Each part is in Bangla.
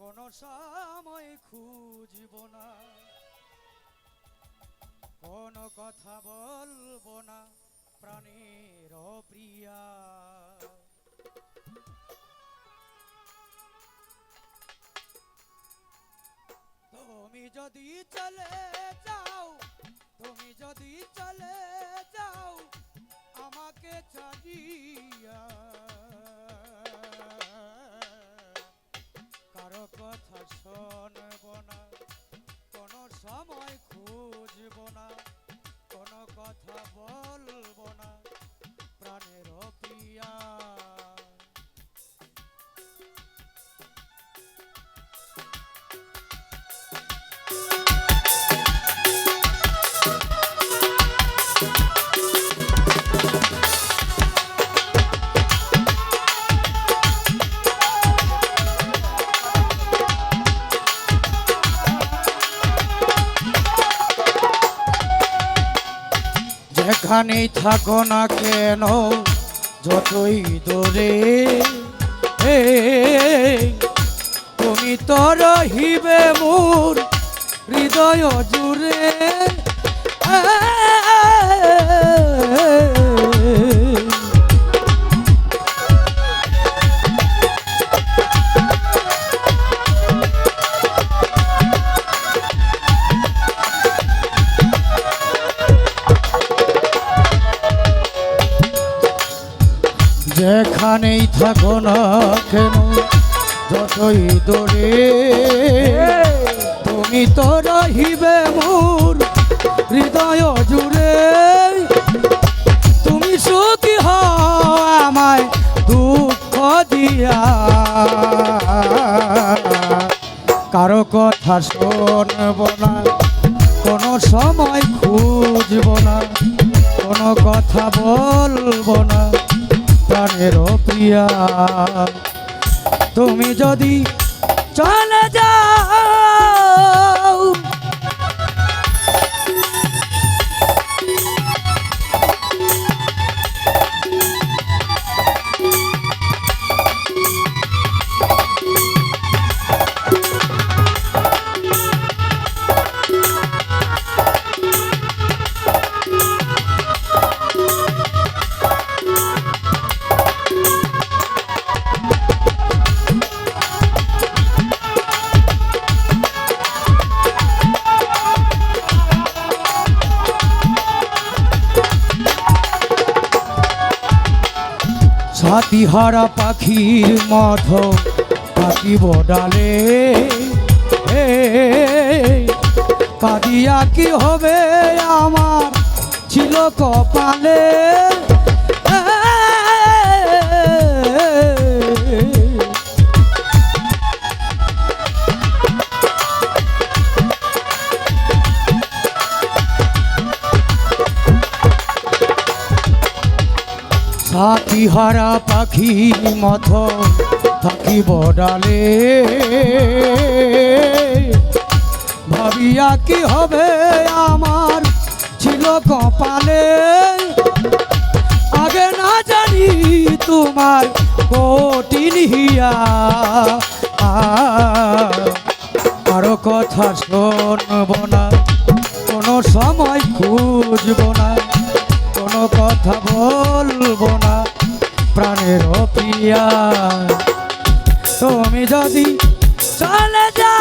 কোনো সময় খুঁজব না। কোনো কথা বলব না প্রাণের প্রিয়া তুমি যদি চলে যাও, তুমি যদি চলে যাও, আমাকে ছাড়িয়া কথা বলব না। প্রাণের প্রিয়া যেখানেই থাকো না কেন? যতই দূরে তুমি তো রহিবে মোর হৃদয় জুড়ে। না কেন যতই দূরে তুমি তো রহিবে মোর হৃদয় জুড়ে। তুমি সুখী হও আমায় দুঃখ দিয়া। কারও কথা শুনব না, কোনো সময় খুঁজব না, কোনো কথা বলব না। প্রাণের প্রিয়া তুমি যদি চলে যাও ছাতিহারা পাখির মঠ পাখি ডালে। কাঁদিয়া কি হবে আমার ছিল কপালে? সাথীহারা পাখি মত থাকিব ডালে। ভাবিয়া কি হবে আমার ছিল কপালে? আগে না জানি তোমার কঠিন হিয়া। কারও কথা শুনব না, কোনো সময় খুঁজব না, কোনো কথা প্রাণের প্রিয়া তুমি যদি চলে যাও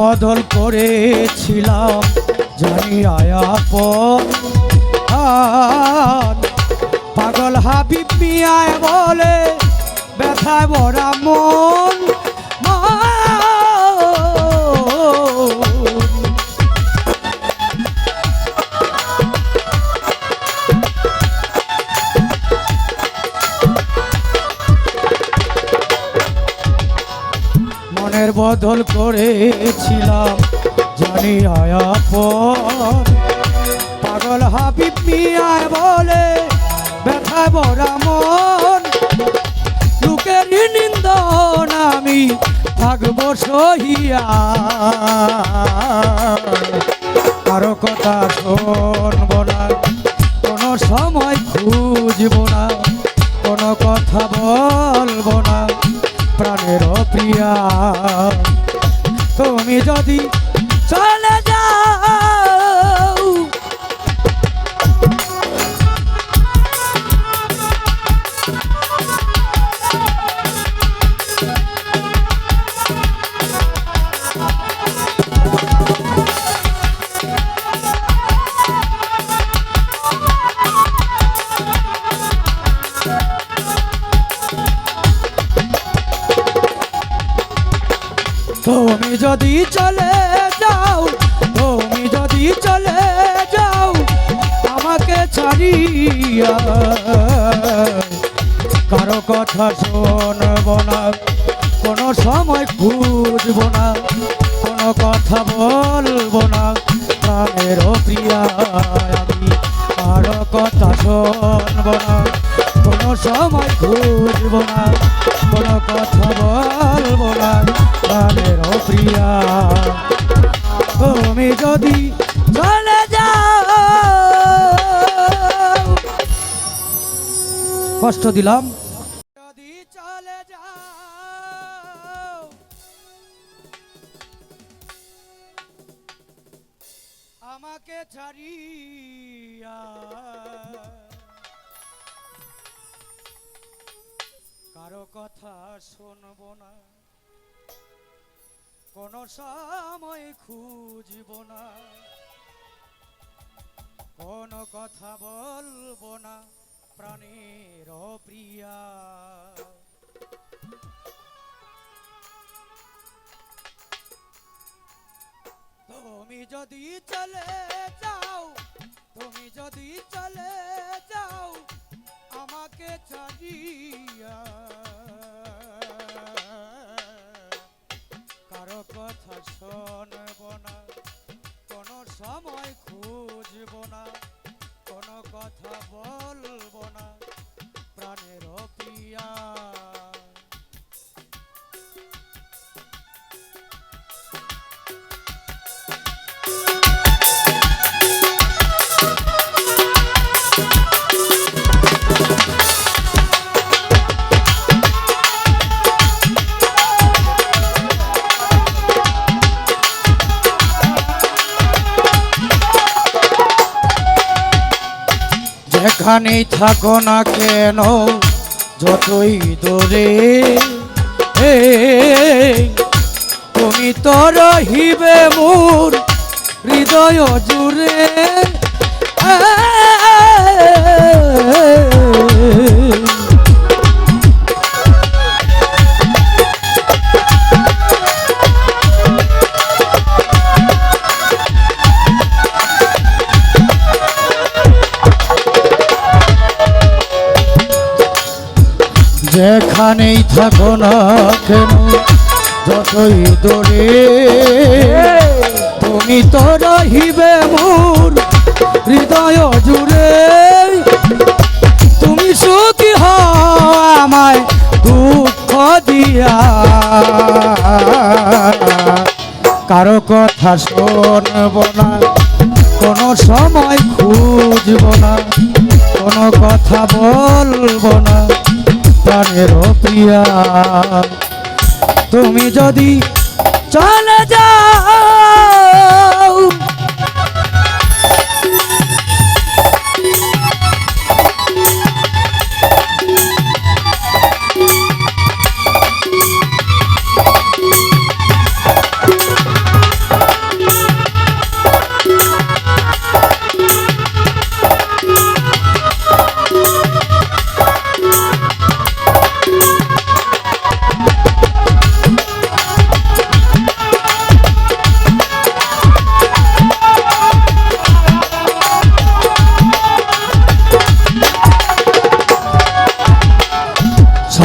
বদল করেছিলাম জানি আয়াপন পাগল হাবিব মিয়ায় বলে ব্যথায় ভরা মন। বদল করেছিলাম। জানি আয়াপন পাগল হাবিব মিয়ায় বলে ব্যথা ভরা মন। লোকের নিন্দন আমি থাকব সহিয়া। কারও কথা চলে যাও, তুমি যদি চলে যাও, আমাকে ছাড়িয়া কারও কথা শোনব না, কোনো সময় খুঁজব না, কোনো কথা বলব না প্রাণের প্রিয়া আমি কারও কথা শোনব না। কোনো সময় খুঁজব না? কোনো কথা বলব না প্রাণের প্রিয়া। তুমি যদি চলে যাও। কষ্ট দিলাম। যদি চলে যাও, আমাকে ছাড়িয়া কথা শুনব না। কোনো সময় খুঁজব না। কোন কথা বলব না প্রাণের প্রিয়া তুমি যদি চলে যাও, তুমি যদি চলে যাও, আমাকে ছাড়িয়া কারও কথা শোনব না। কোনো সময় খুঁজব না কোনো কথা বলব না। প্রাণের প্রিয়া যেখানেই থাকো না কেন? যতই দূরে তুমি তো রহিবে মোর হৃদয় জুড়ে। থাকো না কেন যতই দূরে তুমি তো রহিবে মোর হৃদয় জুড়ে। তুমি সুখী হও আমায় দুঃখ দিয়া। কারও কথা শোনব না, কোনো সময় খুঁজব না, কোনো কথা বলব না। প্রাণের প্রিয়া। তুমি যদি চলে যাও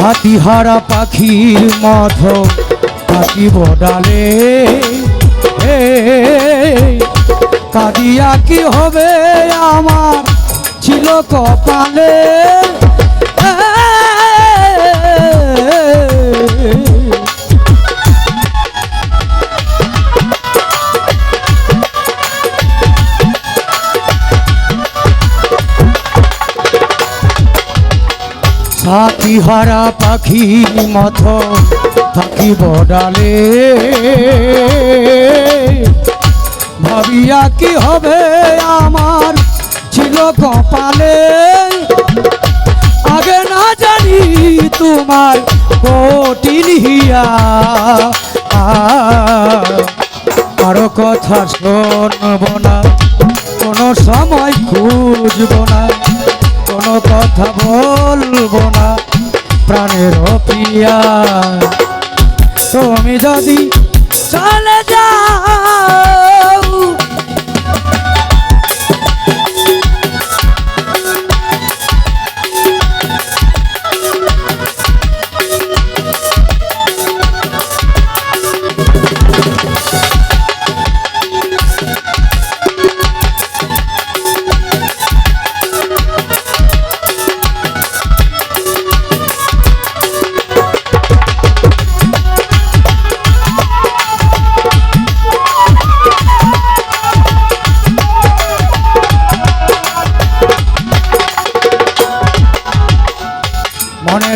সাতিহারা পাখির মধ পাখি বডালে কাঁদিয়া কি হবে আমার ছিল কপালে? সাতিহারা পাখি মত থাকিব ডালে ভাবিয়া কি হবে আমার ছিল কপালে? আগে না জানি তোমার কঠিন হিয়া। কারও কথা শোনব না, কোনো সময় খুঁজব না। কোনো কথা বলব না। প্রাণের প্রিয়া। তুমি যদি চলে যাও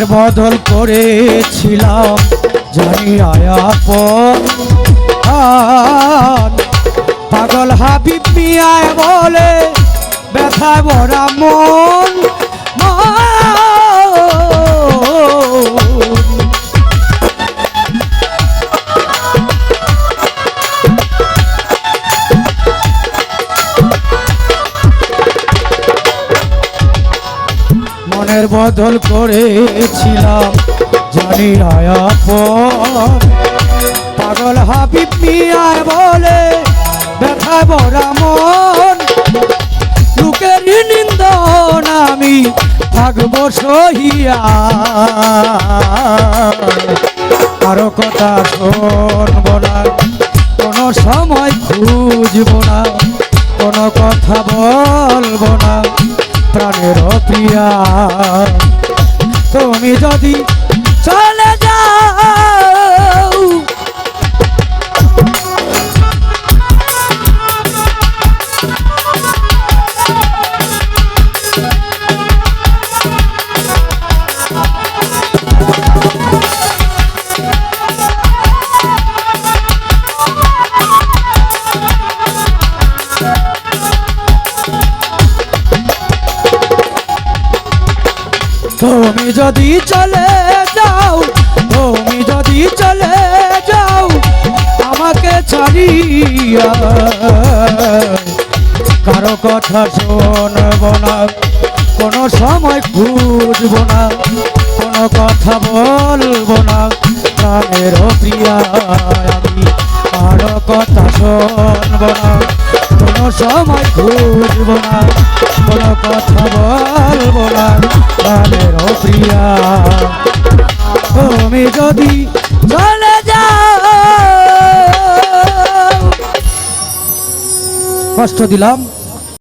মনের বদল করেছিলাম জানি আর পাগল হাবি পিয়ায় বলে ব্যথায় ভরা মন মন। মনের বদল করেছিলাম। জানি আয়াপন পাগল হাবিব মিয়ায় বলে ব্যথা ভরা মন। লোকের নিন্দন আমি থাকব সহিয়া। আরও কথা শুনব না। কোনো সময় খুঁজব না। কোনো কথা বলব না। প্রাণের প্রিয়া তুমি যদি চলে যাও যদি চলে যাও, তুমি যদি চলে যাও, আমাকে ছাড়িয়া কারও কথা শোনব না, কোনো সময় খুঁজব না, কোনো কথা বলব না। প্রাণের প্রিয়া আমি, কারও কথা শোনব না। সময় খুঁজব না কোনো কথা বলব না প্রিয়া তুমি যদি চলে যাও কষ্ট দিলাম।